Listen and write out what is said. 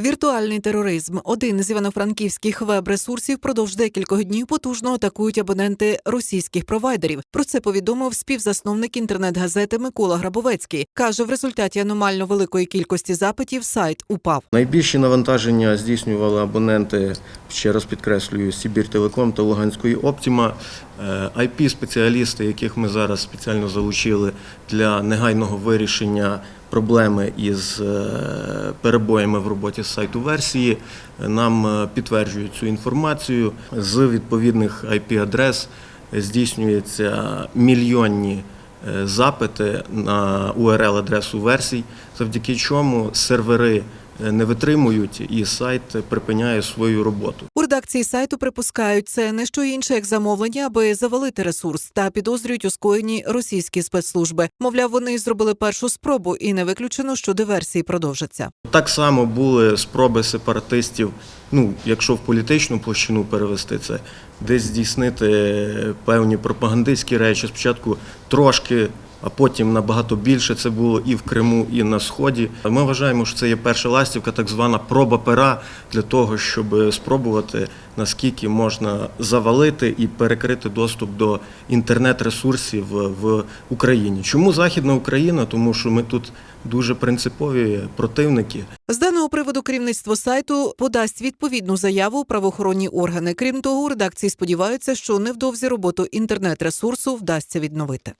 Віртуальний тероризм один з івано-франківських веб-ресурсів продовж декількох днів потужно атакують абоненти російських провайдерів. Про це повідомив співзасновник інтернет-газети Микола Грабовецький. каже, в результаті аномально великої кількості запитів сайт упав. Найбільші навантаження здійснювали абоненти, ще раз підкреслюю, Сібіртелеком та Луганської Оптіма. IP-спеціалісти, яких ми зараз спеціально залучили для негайного вирішення проблеми із е, перебоями в роботі сайту версії, нам е, підтверджують цю інформацію. З відповідних IP-адрес здійснюються мільйонні е, запити на URL-адресу версій, завдяки чому сервери не витримують і сайт припиняє свою роботу. У редакції сайту припускають це не що інше, як замовлення, аби завалити ресурс та підозрюють у скоєнні російські спецслужби. Мовляв, вони зробили першу спробу, і не виключено, що диверсії продовжаться. Так само були спроби сепаратистів, ну якщо в політичну площину перевести це, десь здійснити певні пропагандистські речі. Спочатку трошки, а потім набагато більше. Це було і в Криму, і на сході. Ми вважаємо, що це є перша ластівка, так звана проба пера для того, щоб спробувати наскільки можна завалити і перекрити доступ до інтернет-ресурсів в Україні. Чому Західна Україна? Тому що ми тут дуже принципові противники. З даного приводу керівництво сайту подасть відповідну заяву правоохоронні органи. Крім того, редакції сподіваються, що невдовзі роботу інтернет-ресурсу вдасться відновити.